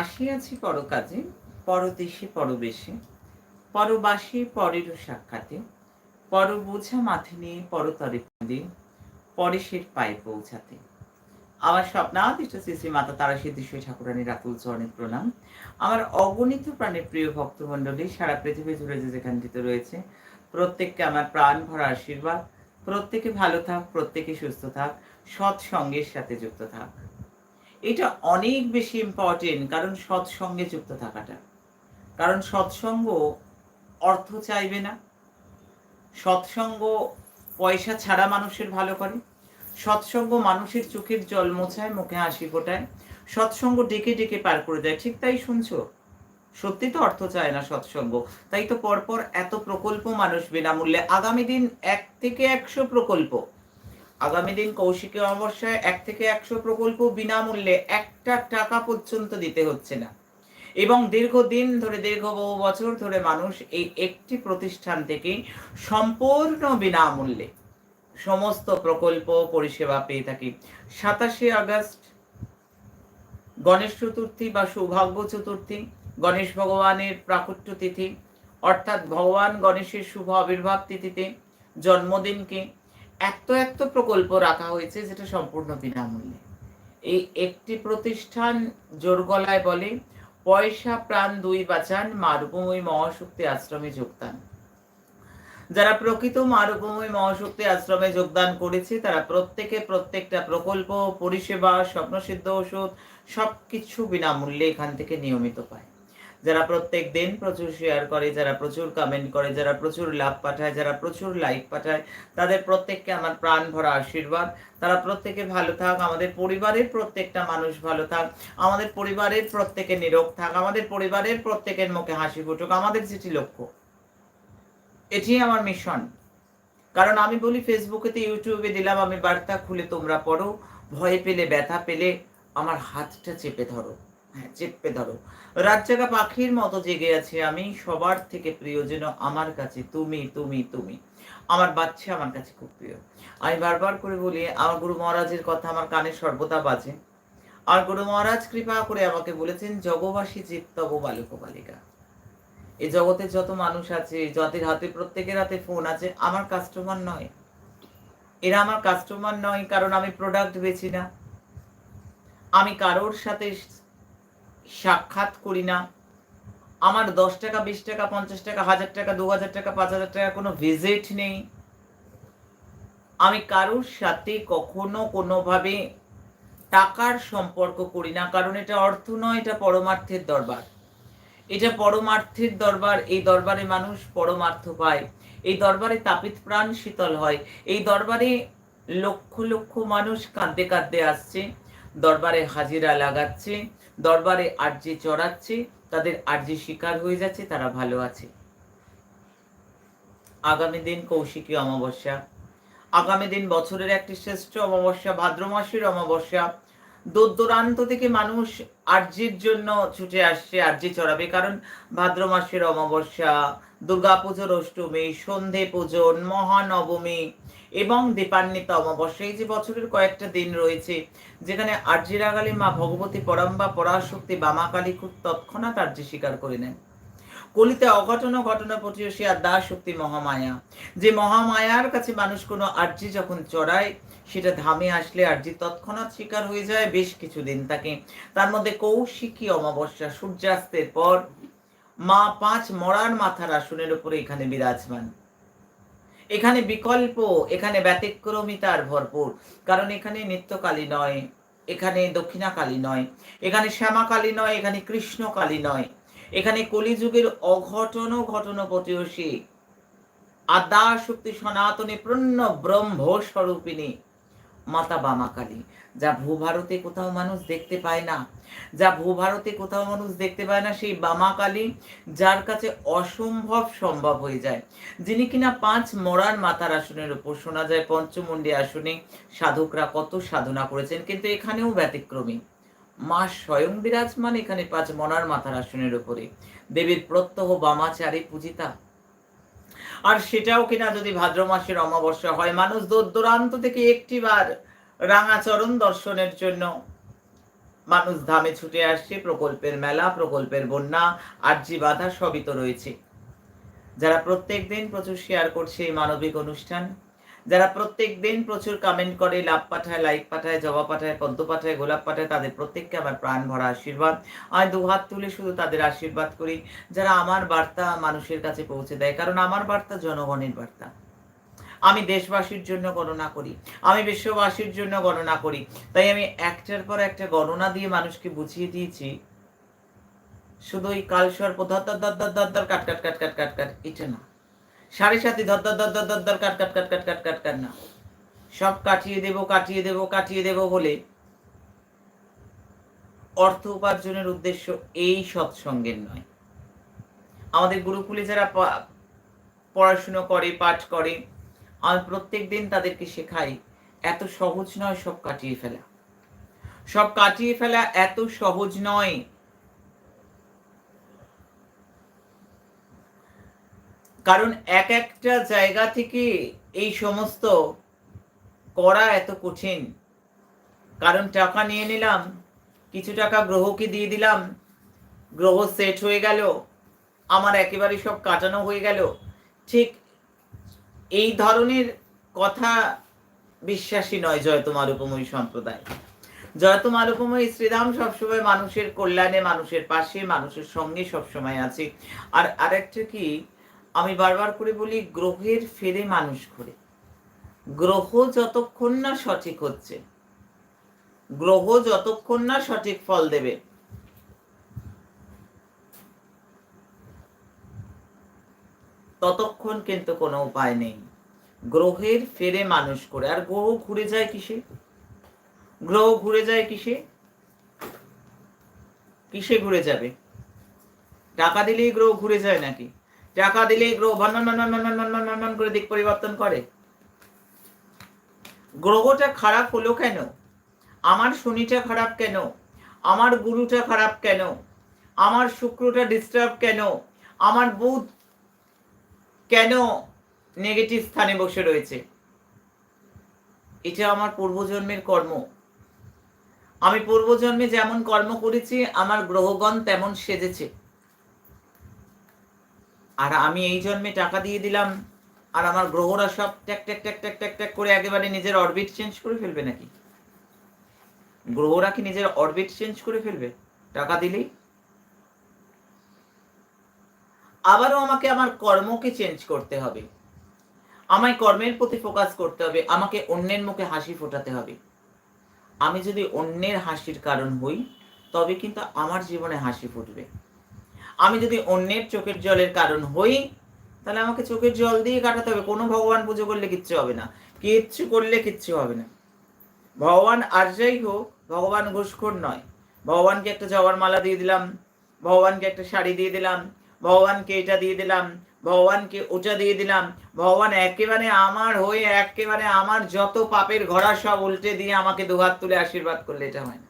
আসিয়াছি পর পরকাজে, পরদেশে পরবেশে, পরবাসী পরেরও সাক্ষাতে পর বোঝা মাথে নিয়ে পরতরে কাঁদে পরেশের পায়ে পৌঁছাতে। আমার স্বপ্নাদিষ্ট শ্রী শ্রী মাতা তারা সিদ্ধেশ্বরী ঠাকুরানীর রাতুল চরণে প্রণাম। আমার অগণিত প্রাণের প্রিয় ভক্তমণ্ডলী, সারা পৃথিবী জুড়ে যে যেখানটিতে রয়েছে, প্রত্যেককে আমার প্রাণ ভরা আশীর্বাদ। প্রত্যেকে ভালো থাক, প্রত্যেকে সুস্থ থাক, সৎসঙ্গের সাথে যুক্ত থাক। এটা অনেক বেশি ইম্পর্টেন্ট কারণ সৎসঙ্গে যুক্ত থাকাটা। কারণ সৎসঙ্গ অর্থ চাইবে না। সৎসঙ্গ পয়সা ছাড়া মানুষের ভালো করে। সৎসঙ্গ মানুষের চোখের জল মোছায়, মুখে হাসি ফোটায়। সৎসঙ্গ ডেকে ডেকে পার করে দেয়। ঠিক তাই শুনছো? সত্যি তো অর্থ চায় না সৎসঙ্গ। তাই তো পরপর এত প্রকল্প মানুষ বিনামূল্যে। আগামী দিন এক থেকে একশো প্রকল্প আগামী দিন কৌশিকী অমাবস্যায় এক থেকে একশো প্রকল্প বিনামূল্যে একটা টাকা পর্যন্ত দিতে হচ্ছে না। এবং দীর্ঘদিন ধরে, দীর্ঘ বহু বছর ধরে মানুষ এই একটি প্রতিষ্ঠান থেকে সম্পূর্ণ বিনামূল্যে সমস্ত প্রকল্প পরিষেবা পেয়ে থাকি। সাতাশে আগস্ট, গণেশ চতুর্থী বা সৌভাগ্য চতুর্থী, গণেশ ভগবানের প্রাকট্য তিথি, অর্থাৎ ভগবান গণেশের শুভ আবির্ভাব তিথিতে জন্মদিনকে এত এত প্রকল্প রাখা হয়েছে যেটা সম্পূর্ণ বিনামূল্যে। এই একটি প্রতিষ্ঠান জোর গলায় বলে, পয়সা, প্রাণ, দুই বাঁচান, মারুভূমি মহাশক্তি আশ্রমে যোগদান। যারা প্রকৃত মারুভূমি মহাশক্তি আশ্রমে যোগদান করেছে, তারা প্রত্যেকে প্রত্যেকটা প্রকল্প, পরিষেবা, স্বপ্নসিদ্ধ ওষুধ, সবকিছু বিনামূল্যে এখান থেকে নিয়মিত পায়। যারা প্রত্যেক দিন প্রচুর শেয়ার করে, যারা প্রচুর কমেন্ট করে, যারা প্রচুর লাভ পাঠায়, যারা প্রচুর লাইক পাঠায়, তাদের প্রত্যেককে আমার প্রাণ ভরা আশীর্বাদ। তারা প্রত্যেকে ভালো থাক, আমাদের পরিবারের প্রত্যেকটা মানুষ ভালো থাক, আমাদের পরিবারের প্রত্যেকে নিরোগ থাক, আমাদের পরিবারের প্রত্যেকের মুখে হাসি ফুটুক, আমাদের যেটি লক্ষ্য। এটি আমার মিশন কারণ আমি বলি ফেসবুকেতে ইউটিউবে দিলাম, আমি বার্তা খুলে তোমরা পড়ো, ভয় পেলে, ব্যথা পেলে আমার হাতটা চেপে ধরো। হ্যাঁ চেপে ধরো। রাত জাগা পাখির মতো জেগে আছি আমি, সবার থেকে প্রিয় যেন আমার কাছে তুমি তুমি তুমি। আমার বাচ্চা আমার কাছে খুব প্রিয়। আমি বারবার করে বলি, আমার গুরু মহারাজের কথা আমার কানে সর্বদা বাজে। আর গুরু মহারাজ কৃপা করে আমাকে বলেছেন, জগবাসী চিত্তব বালক বালিকা। এই জগতে যত মানুষ আছে, যাদের হাতে প্রত্যেকের হাতে ফোন আছে, আমার কাস্টমার নয়। এরা আমার কাস্টমার নয়, কারণ আমি প্রোডাক্ট বেচি না। আমি কারোর সাথে সাক্ষাৎ করি না। আমার দশ টাকা, বিশ টাকা, পঞ্চাশ টাকা, হাজার টাকা, দু হাজার টাকা, পাঁচ হাজার টাকা কোনো ভিজিট নেই। আমি কারোর সাথে কখনো কোনোভাবে টাকার সম্পর্ক করি না, কারণ এটা অর্থ নয়, এটা পরমার্থের দরবার। এটা পরমার্থের দরবার, এই দরবারে মানুষ পরমার্থ পায়। এই দরবারে তাপিত প্রাণ শীতল হয়। এই দরবারে লক্ষ লক্ষ মানুষ কাঁদতে কাঁদতে আসছে, দরবারে হাজিরা লাগাচ্ছে দরবারে আর্জি চড়াচ্ছে, তাদের আর্যে শিকার হয়ে যাচ্ছে, তারা ভালো আছে। আগামী দিন কৌশিকী অমাবস্যা। আগামী দিন বছরের একটি শ্রেষ্ঠ অমাবস্যা, ভাদ্র মাসের অমাবস্যা। দূর দূরান্ত থেকে মানুষ আর্যের জন্য ছুটে আসছে, আর্যে চড়াবে। কারণ ভাদ্র মাসের অমাবস্যা দুর্গা পুজোর অষ্টমী সন্ধে পূজন মহানবমী এবং দীপান্বিত অমাবস্যা। এই যে বছরের কয়েকটা দিন রয়েছে, যেখানে আর্যিরাগালী মা ভগবতী পরম্বা পরাশক্তি বামাকালী খুব তৎক্ষণাৎ আর্যি স্বীকার করে নেন। কলিতে অঘটন ঘটনা পটিয়সী আর দাস শক্তি মহামায়া। যে মহামায়ার কাছে মানুষ কোনো আর্জি যখন চড়ায়, সেটা ধামে আসলে আর্জি তৎক্ষণাৎ শিকার হয়ে যায় বেশ কিছুদিন তাকে। তার মধ্যে কৌশিকী অমাবস্যা, সূর্যাস্তের পর মা পাঁচ মরার মাথার আসনের উপরে এখানে বিরাজমান। এখানে বিকল্প, এখানে ব্যতিক্রমিতার ভরপুর। কারণ এখানে নিত্যকালী নয়, এখানে দক্ষিণাকালী নয়, এখানে শ্যামাকালী নয়, এখানে কৃষ্ণকালী নয়, এখানে কলিযুগের অঘটন ঘটন প্রতিয়সী আদা শক্তি সনাতনী প্রণ্য ব্রহ্ম স্বরূপিনী মাতা বামাকালী। যা ভূভারতে কোথাও মানুষ দেখতে পায় না, যা ভূভারতে কোথাও মানুষ দেখতে পায় না, সেই বামাকালী যার কাছে অসম্ভব সম্ভব হয়ে যায়, যিনি কিনা পাঁচ মরার মাতার আসনের উপর। শোনা যায় পঞ্চমন্ডি আসনে সাধকরা কত সাধনা করেছেন, কিন্তু এখানেও ব্যতিক্রমী। মা স্বয়ং বিরাজমান এখানে পাঁচ মনার মাথার আসনের উপরে। দেবীর প্রত্যহ বামাচারী পূজিতা। আর সেটাও কিনা যদি ভাদ্র মাসের অমাবস্যা হয়, মানুষ দূর দূরান্ত থেকে একটিবার রাঙাচরণ দর্শনের জন্য। মানুষ ধামে ছুটে আসছে, প্রকল্পের মেলা, প্রকল্পের বন্যা, আর্জি বাধা সবই তো রয়েছে। যারা প্রত্যেক দিন প্রচুর শেয়ার করছে এই মানবিক অনুষ্ঠান, যারা প্রত্যেক দিন প্রচুর কমেন্ট করে, লাভ পাঠায় লাইক পাঠায়, জবা পাঠায়, পদ্ম পাঠায়, গোলাপ পাঠায়, তাদের প্রত্যেককে আমার প্রাণ ভরা আশীর্বাদ। আমি দু হাত তুলে শুধু তাদের আশীর্বাদ করি, যারা আমার বার্তা মানুষের কাছে পৌঁছে দেয়, কারণ আমার বার্তা জনগণের বার্তা। আমি দেশবাসীর জন্য গণনা করি আমি বিশ্ববাসীর জন্য গণনা করি তাই আমি একটার পর একটা গণনা দিয়ে মানুষকে বুঝিয়ে দিয়েছি শুধু ওই ধর ধর কাট কাট কাট কাট কাট কাট এটা না সাড়ে সাথে ধর ধর ধর ধর ধর ধর কাট কাট কাট কাট কাট কাট কাট না সব কাটিয়ে দেব কাটিয়ে দেব কাটিয়ে দেব বলে অর্থ উপার্জনের উদ্দেশ্য এই সৎসঙ্গের নয় আমাদের গুরুকুলে যারা পড়াশুনো করে পাঠ করে আমি প্রত্যেক দিন তাদেরকে শেখাই, এত সহজ নয় সব কাটিয়ে ফেলা। সব কাটিয়ে ফেলা এত সহজ নয়। কারণ এক একটা জায়গা থেকে এই সমস্ত করা এত কঠিন। কারণ টাকা নিয়ে নিলাম, কিছু টাকা গ্রহকে দিয়ে দিলাম, গ্রহ সেট হয়ে গেল, আমার একেবারে সব কাটানো হয়ে গেল। ঠিক এই ধরনের কথা বিশ্বাসী নয় জয়ত মারুপময়ী সম্প্রদায়। জয়ত মারুপময়ী শ্রীরাম সবসময় মানুষের কল্যাণে, মানুষের পাশে, মানুষের সঙ্গে সবসময় আছে। আর আরেকটা কি, আমি বারবার করে বলি, গ্রহের ফেরে মানুষ ঘুরে। গ্রহ যতক্ষণ না সঠিক হচ্ছে, গ্রহ যতক্ষণ না সঠিক ফল দেবে ততক্ষণ কিন্তু কোনো উপায় নেই। গ্রহের ফেরে মানুষ করে। আর গ্রহ ঘুরে যায় কিসে? গ্রহ ঘুরে যায় কিসে? কিসে ঘুরে যাবে? টাকা দিলেই গ্রহ ঘুরে যায় নাকি? টাকা দিলেই গ্রহ ভনমান করে দিক পরিবর্তন করে। গ্রহটা খারাপ হলো কেন? আমার শনিটা খারাপ কেন? আমার গুরুটা খারাপ কেন? আমার শুক্রটা ডিস্টার্ব কেন? আমার বুধ কেন নেগেটিভ স্থানে বসে রয়েছে? এটা আমার পূর্বজন্মের কর্ম। আমি পূর্বজন্মে যেমন কর্ম করেছি, আমার গ্রহগণ তেমন সেজেছে। আর আমি এই জন্মে টাকা দিয়ে দিলাম, আর আমার গ্রহরা সব ট্যাক ট্যাক ট্যাক ট্যাক ট্যাক ট্যাক করে একেবারে নিজের অরবিট চেঞ্জ করে ফেলবে নাকি? গ্রহরা কি নিজের অরবিট চেঞ্জ করে ফেলবে? টাকা দিলেই? আবারও আমাকে আমার কর্মকে চেঞ্জ করতে হবে। আমায় কর্মের প্রতি ফোকাস করতে হবে, আমাকে অন্যের মুখে হাসি ফোটাতে হবে। আমি যদি অন্যের হাসির কারণ হই, তবে কিন্তু আমার জীবনে হাসি ফুটবে। আমি যদি অন্যের চোখের জলের কারণ হই, তাহলে আমাকে চোখের জল দিয়ে কাটাতে হবে। কোনো ভগবান পুজো করলে কিচ্ছু হবে না। কিচ্ছু করলে কিচ্ছু হবে না। ভগবান আর যাই হোক, ভগবান ঘুষখোর নয়। ভগবানকে একটা জবার মালা দিয়ে দিলাম, ভগবানকে একটা শাড়ি দিয়ে দিলাম ভগবানকে এটা দিয়ে দিলাম, ভগবানকে ওটা দিয়ে দিলাম। ভগবান একেবারে আমার হয়ে, একেবারে আমার যত পাপের ঘোড়া সব উল্টে দিয়ে আমাকে দুহাত তুলে আশীর্বাদ করলে এটা হয় না।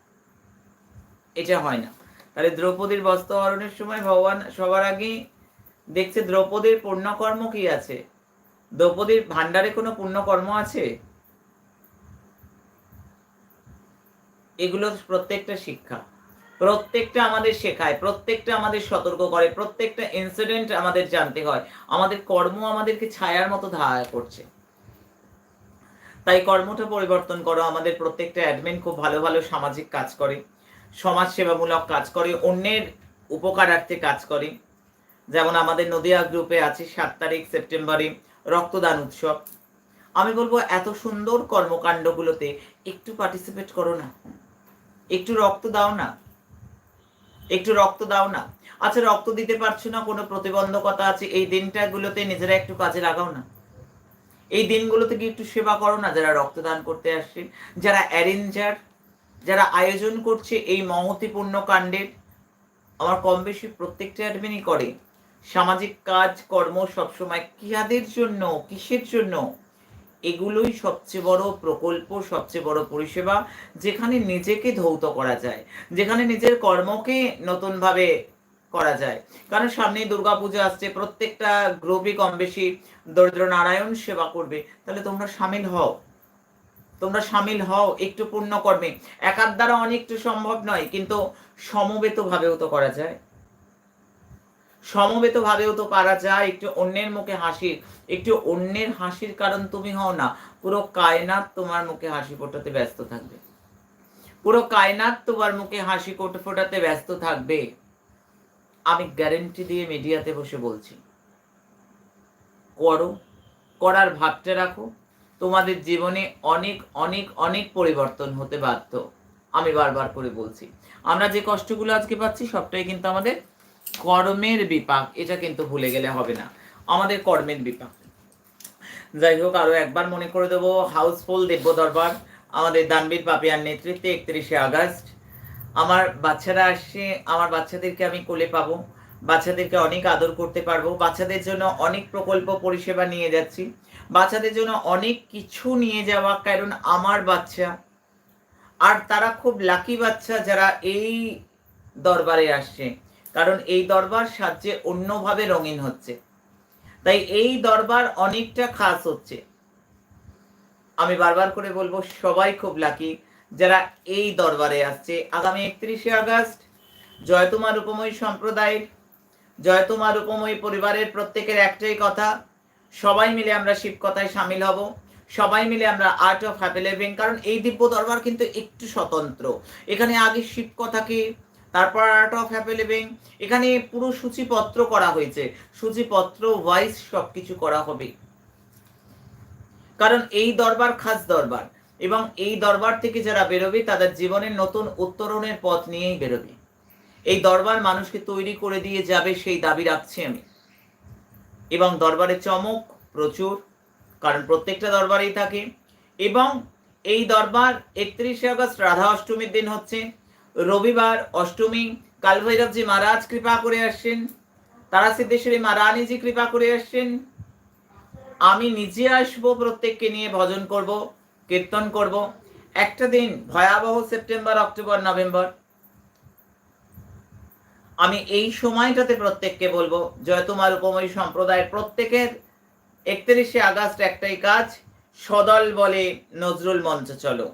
এটা হয় না। তাহলে দ্রৌপদীর বস্ত্রহরণের সময় ভগবান সবার আগে দেখছে দ্রৌপদীর পুণ্যকর্ম কি আছে? দ্রৌপদীর ভান্ডারে কোনো পুণ্যকর্ম আছে? এগুলো প্রত্যেকটা শিক্ষা। প্রত্যেকটা আমাদের শেখায়, প্রত্যেকটা আমাদের সতর্ক করে, প্রত্যেকটা ইনসিডেন্ট আমাদের জানতে হয়। আমাদের কর্ম আমাদেরকে ছায়ার মতো ধারা করছে। তাই কর্মটা পরিবর্তন করো, আমাদের প্রত্যেকটা অ্যাডমিন খুব ভালো ভালো সামাজিক কাজ করে সমাজ সেবামূলক কাজ করে, অন্যের উপকারার্থে কাজ করে। যেমন আমাদের নদিয়া গ্রুপে আছে, সাত তারিখ সেপ্টেম্বরে রক্তদান উৎসব। আমি বলব, এত সুন্দর কর্মকাণ্ডগুলোতে একটু পার্টিসিপেট করো না। একটু রক্ত দাও না। একটু রক্ত দাও না। আচ্ছা রক্ত দিতে পারছ না, কোনো প্রতিবন্ধকতা আছে, এই দিনটাগুলোতে নিজেরা একটু কাজে লাগাও না। এই দিনগুলোতে কি একটু সেবা করো না, যারা রক্তদান করতে আসছে, যারা অ্যারেঞ্জার, যারা আয়োজন করছে এই মহতিপূর্ণ কাণ্ডের আমার কম বেশি প্রত্যেকটা অ্যাডমিনই করে। সামাজিক কাজ, কর্ম সবসময় কিয়াদের জন্য, কিসের জন্য? এগুলোই সবচেয়ে বড় প্রকল্প, সবচেয়ে বড় পরিষেবা যেখানে নিজেকে ধৌত করা যায়, যেখানে নিজের কর্মকে নতুনভাবে করা যায়। কারণ সামনেই দুর্গাপূজা আসছে, প্রত্যেকটা গ্রুপই কম বেশি দরিদ্র নারায়ণ সেবা করবে। তাহলে তোমরা সামিল হও। তোমরা সামিল হও একটু পূর্ণ কর্মে একার দ্বারা অনেকটা সম্ভব নয়, কিন্তু সমবেত ভাবেও তো করা যায়। সমবেত ভাবেও তো পারা যায়, একটু অন্যের মুখে হাসি, একটু অন্যের হাসির কারণ তুমি হও না, পুরো কায়নাত তোমার মুখে হাসি ফোটাতে ব্যস্ত থাকবে। পুরো কায়নাত তোমার মুখে হাসি ফোটাতে ব্যস্ত থাকবে। আমি গ্যারেন্টি দিয়ে মিডিয়াতে বসে বলছি, করো, করার ভাবটা রাখো, তোমাদের জীবনে অনেক অনেক অনেক পরিবর্তন হতে বাধ্য। আমি বারবার করে বলছি, আমরা যে কষ্টগুলো আজকে পাচ্ছি সবটাই কিন্তু আমাদের কর্মের বিপাক, এটা কিন্তু ভুলে গেলে হবে না। আমাদের কর্মের বিপাক। যাই হোক, আরও একবার মনে করে দেবো, হাউসফুল দেব্য দরবার আমাদের দানবীর পাপিয়ার নেতৃত্বে একত্রিশে আগস্ট। আমার বাচ্চারা আসছে, আমার বাচ্চাদেরকে আমি কোলে পাবো, বাচ্চাদেরকে অনেক আদর করতে পারব, বাচ্চাদের জন্য অনেক প্রকল্প পরিষেবা নিয়ে যাচ্ছি, বাচ্চাদের জন্য অনেক কিছু নিয়ে যাওয়া, কারণ আমার বাচ্চা আর তারা খুব লাকি বাচ্চা যারা এই দরবারে আসছে। কারণ এই দরবার সাহায্যে অন্যভাবে রঙিন হচ্ছে। তাই এই দরবার অনেকটা খাস হচ্ছে। আমি বারবার করে বলব, সবাই খুব লাকি যারা এই দরবারে আসছে। আগামী একত্রিশে আগস্ট জয়তুমা রূপময়ী সম্প্রদায়ের জয়তুমা রূপময়ী পরিবারের প্রত্যেকের একটাই কথা, সবাই মিলে আমরা শিবকথায় সামিল হব, সবাই মিলে আমরা আর্ট অফ হ্যাপি লিভিং কারণ এই দিব্য দরবার কিন্তু একটু স্বতন্ত্র। এখানে আগে শিবকথাকে তারপর আর্ট অফ হ্যাপি লিভিং এখানে পুরো সূচিপত্র করা হয়েছে। সূচিপত্র ওয়াইজ সবকিছু করা হবে। কারণ এই দরবার খাস দরবার, এবং এই দরবার থেকে যারা বেরোবে, তাদের জীবনের নতুন উত্তরণের পথ নিয়েই বেরোবে। এই দরবার মানুষকে তৈরি করে দিয়ে যাবে সেই দাবি রাখছি আমি। এবং দরবারে চমক প্রচুর, কারণ প্রত্যেকটা দরবারেই থাকে। এবং এই দরবার একত্রিশে আগস্ট, রাধা অষ্টমীর দিন হচ্ছে। রবিবার অষ্টমী। কালভৈরবজি মহারাজ কৃপা করে আসছেন তারা সিদ্ধেশ্বরী মহারানীজি কৃপা করে আসছেন আমি নিজে আসব, প্রত্যেককে নিয়ে ভজন করব, কীর্তন করব। একটা দিন, ভয়াবহ সেপ্টেম্বর, অক্টোবর, নভেম্বর। আমি এই সময়টাতে প্রত্যেককে বলব, জয় তোমার উপময় সম্প্রদায়ের প্রত্যেকের। একত্রিশে আগস্ট একটাই কাজ, সদল বলে নজরুল মঞ্চ চলো।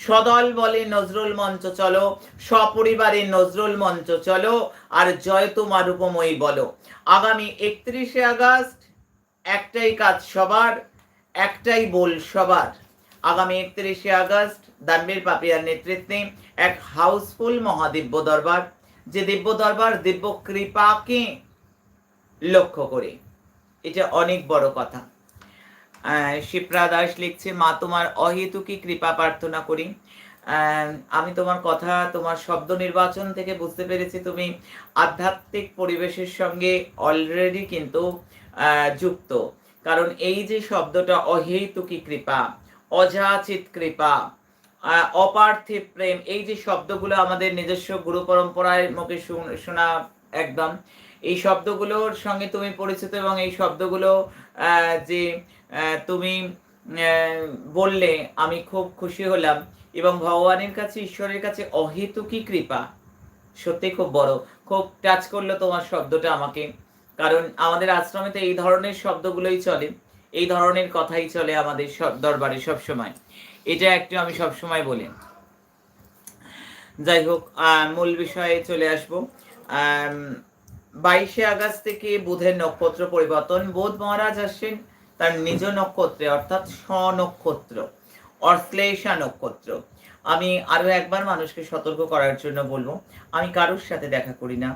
সদল বলে নজরুল মঞ্চ চলো, সপরিবারে নজরুল মঞ্চ চলো, আর জয় তোমার উপময়ী বলো। আগামী একত্রিশে আগস্ট একটাই কাজ সবার, একটাই বল সবার। আগামী একত্রিশে আগস্ট দানবীর পাপিয়ার নেতৃত্বে এক হাউসফুল মহাদিব্য দরবার, যে দিব্য দরবার দিব্য কৃপাকে লক্ষ্য করে। এটা অনেক বড় কথা। শিপ্রা দাস লিখছে, মা, তোমার অহেতুকি কৃপা প্রার্থনা করি। আমি তোমার কথা, তোমার শব্দ নির্বাচন থেকে বুঝতে পেরেছি। তুমি আধ্যাত্মিক পরিবেশের সঙ্গে অলরেডি কিন্তু যুক্ত। কারণ এই যে শব্দটা অহেতুকি কৃপা, অযাচিত কৃপা অপার্থিব প্রেম, এই যে শব্দগুলো আমাদের নিজস্ব গুরু পরম্পরায় মুখে শুন- একদম, এই শব্দগুলোর সঙ্গে তুমি পরিচিত এবং এই শব্দগুলো যে তুমি বললে, আমি খুব খুশি হলাম। এবং ভগবানের কাছে, ঈশ্বরের কাছে অহেতুকি কৃপা। সত্যি খুব বড়। খুব টাচ করল তোমার শব্দটা আমাকে। কারণ আমাদের আশ্রমে তো এই ধরনের শব্দগুলোই চলে। এই ধরনের কথাই চলে আমাদের দরবারে সব সময় এটা একটু আমি সব সময় বলি। যাই হোক মূল বিষয়ে চলে আসব। বাইশে আগস্ট থেকে বুধের নক্ষত্র পরিবর্তন। বুধ মহারাজ আসছেন। তার নিজ নক্ষত্রে, অর্থাৎ স্বনক্ষত্র, অশ্লেষা নক্ষত্র। আমি আরও একবার মানুষকে সতর্ক করার জন্য বলব, আমি কারোর সাথে দেখা করি না।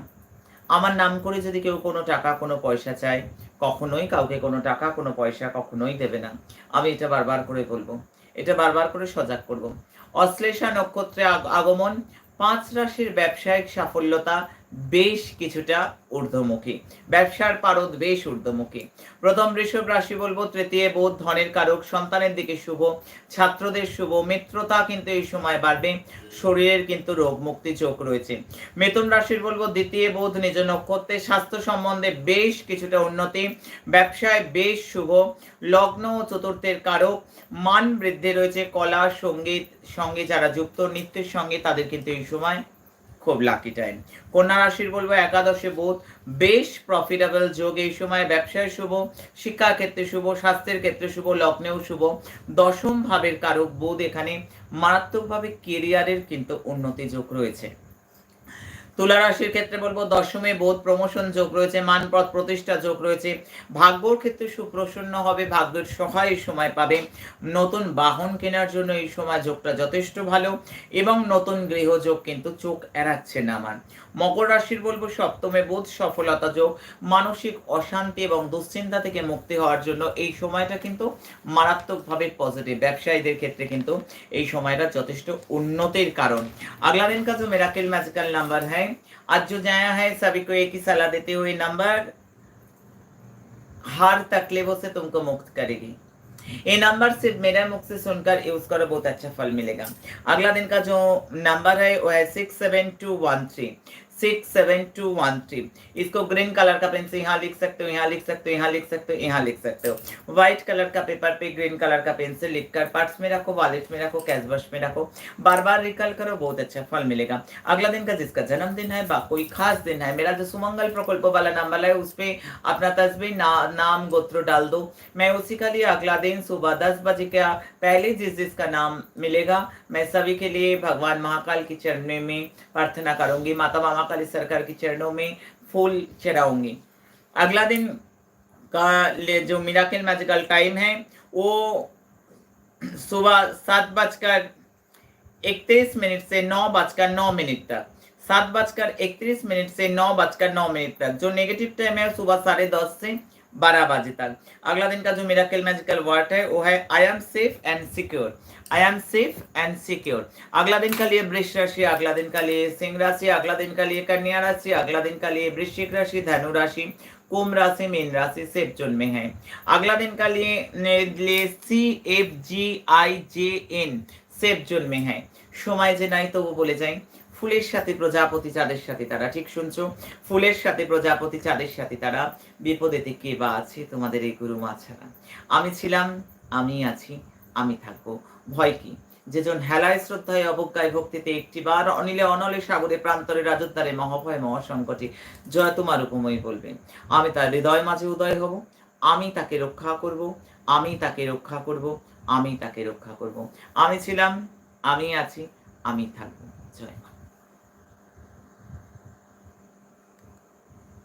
আমার নাম করে যদি কেউ কোনো টাকা, কোনো পয়সা চায়, কখনোই কাউকে কোনো টাকা, কোনো পয়সা কখনোই দেবে না। আমি এটা বারবার করে বলব, এটা বারবার করে সজাগ করব। অশ্লেষা নক্ষত্রে আগমন, পাঁচ রাশির ব্যবসায়িক সাফল্যতা বেশ কিছুটা ঊর্ধ্বমুখী। ব্যবসার পারদ বেশ ঊর্ধ্বমুখী। প্রথম বৃষভ রাশি বলব, তৃতীয় বোধ, ধনের কারক, সন্তানের দিকে শুভ, ছাত্রদের শুভ, মিত্রতা কিন্তু এই সময় বাড়বে, শরীরের কিন্তু রোগ মুক্তি চোখ রয়েছে। মিথুন রাশির বলব, দ্বিতীয় বোধ, নিজ নক্ষত্রে স্বাস্থ্য সম্বন্ধে বেশ কিছুটা উন্নতি, ব্যবসায় বেশ শুভ, লগ্ন ও চতুর্থের কারক, মান বৃদ্ধি রয়েছে, কলা, সংগীত, সঙ্গে যারা যুক্ত, নৃত্যের সঙ্গে তাদের কিন্তু এই সময় খুব লাকি টাইম কন্যা রাশির বলব একাদশে বোধ, বেশ প্রফিটেবল যোগ, এই সময় ব্যবসায় শুভ শিক্ষা ক্ষেত্রে শুভ, স্বাস্থ্যের ক্ষেত্রে শুভ, লগ্নেও শুভ। দশম ভাবের কারক বোধ এখানে মারাত্মকভাবে কেরিয়ারের কিন্তু উন্নতি যোগ রয়েছে। তুলা রাশির ক্ষেত্রে বলব দশমে বোধ প্রমোশন যোগ রয়েছে, মানপথ প্রতিষ্ঠা যোগ রয়েছে। ভাগ্যর ক্ষেত্রে সুপ্রসন্ন হবে, ভাগ্যের সহায় সময় পাবে। নতুন বাহন কেনার জন্য এই সময় যোগটা যথেষ্ট ভালো এবং নতুন গৃহযোগ কিন্তু চোখ এড়াচ্ছে না আমার। মকর রাশির বলবো সপ্তমে বোধ সফলতা যোগ মানসিক অশান্তি এবং দুশ্চিন্তা থেকে মুক্তি হওয়ার জন্য এই সময়টা কিন্তু মারাত্মকভাবে পজিটিভ ব্যবসায়ীদের ক্ষেত্রে কিন্তু এই সময়টা যথেষ্ট উন্নতির কারণ अगला दिन का जो मेराकिल मैजिकल नंबर है आज जो जाया है सभी को एक ही सलाह देते हुए नंबर हर तकलीफों से तुमको मुक्त करेगी ये नंबर सिर्फ मेरे मुख से सुनकर यूज करो बहुत अच्छा फल मिलेगा अगला दिन का जो नंबर है वो है six seven two one three six seven two one three इसको ग्रीन कलर का पेन से यहाँ लिख सकते हो यहाँ लिख सकते हो यहाँ लिख सकते हो यहाँ लिख सकते हो। व्हाइट कलर का पेपर पे ग्रीन कलर का पेन से लिख कर पर्स में रखो वॉलेट में रखो कैश बॉक्स में रखो। बार बार रिकल करो बहुत अच्छा फल मिलेगा। अगला दिन का जिसका जन्मदिन है बा कोई खास दिन है मेरा जो सुमंगल प्रकल्प वाला नंबर है उस पे अपना तस्वीर ना, नाम गोत्र डाल दो। मैं उसी का लिए अगला दिन सुबह दस बजे का पहले जिस जिसका नाम मिलेगा मैं सभी के लिए भगवान महाकाल की चरणों में प्रार्थना करूँगी। माता महाकाली सरकार की चरणों में फूल चढ़ाऊँगी। अगला दिन का ले- जो मिराकिल मैजिकल टाइम है, वो सुबह सात बजकर इकतीस मिनट से नौ बजकर नौ मिनट तक। सात बजकर इकतीस मिनट से नौ बजकर नौ मिनट तक। जो नेगेटिव टाइम है सुबह साढ़े दस से बारह बजे तक। अगला दिन का जो मिराकल मैजिकल वर्ड है, वो है I am safe and secure I am safe and secure अगला दिन का लिए वृक्ष राशि अगला दिन का लिए सिंह राशि अगला दिन का लिए कन्या राशि अगला दिन का लिए वृश्चिक राशि धनु राशि कुंभ राशि मीन राशि सेफ जोन में है अगला दिन का लिए ने- लिए C F G I J N safe zone মে হ্যাঁ সময় যে নাই তবু বলে যাই ফুলের সাথে প্রজাপতি চাঁদের সাথে তারা ঠিক শুনছো ফুলের সাথে প্রজাপতি চাঁদের সাথে তারা বিপদেতে কে বা আছে তোমাদের এই গুরু মা ছাড়া আমি ছিলাম আমি আছি আমি থাকব। ভয় কি? যেজন হেলায় শ্রদ্ধায় অবজ্ঞায় ভক্তিতে একটিবার অনিলে অনলে সাগরে প্রান্তরে রাজদ্বারে মহাভয় মহাসংকটে, জয় তোমার উপময় বলবেন আমি তার হৃদয় মাঝে উদয় হব, আমি তাকে রক্ষা করব, আমি তাকে রক্ষা করব, আমি তাকে রক্ষা করব। আমি ছিলাম, আমি আছি, আমি থাকব। জয়।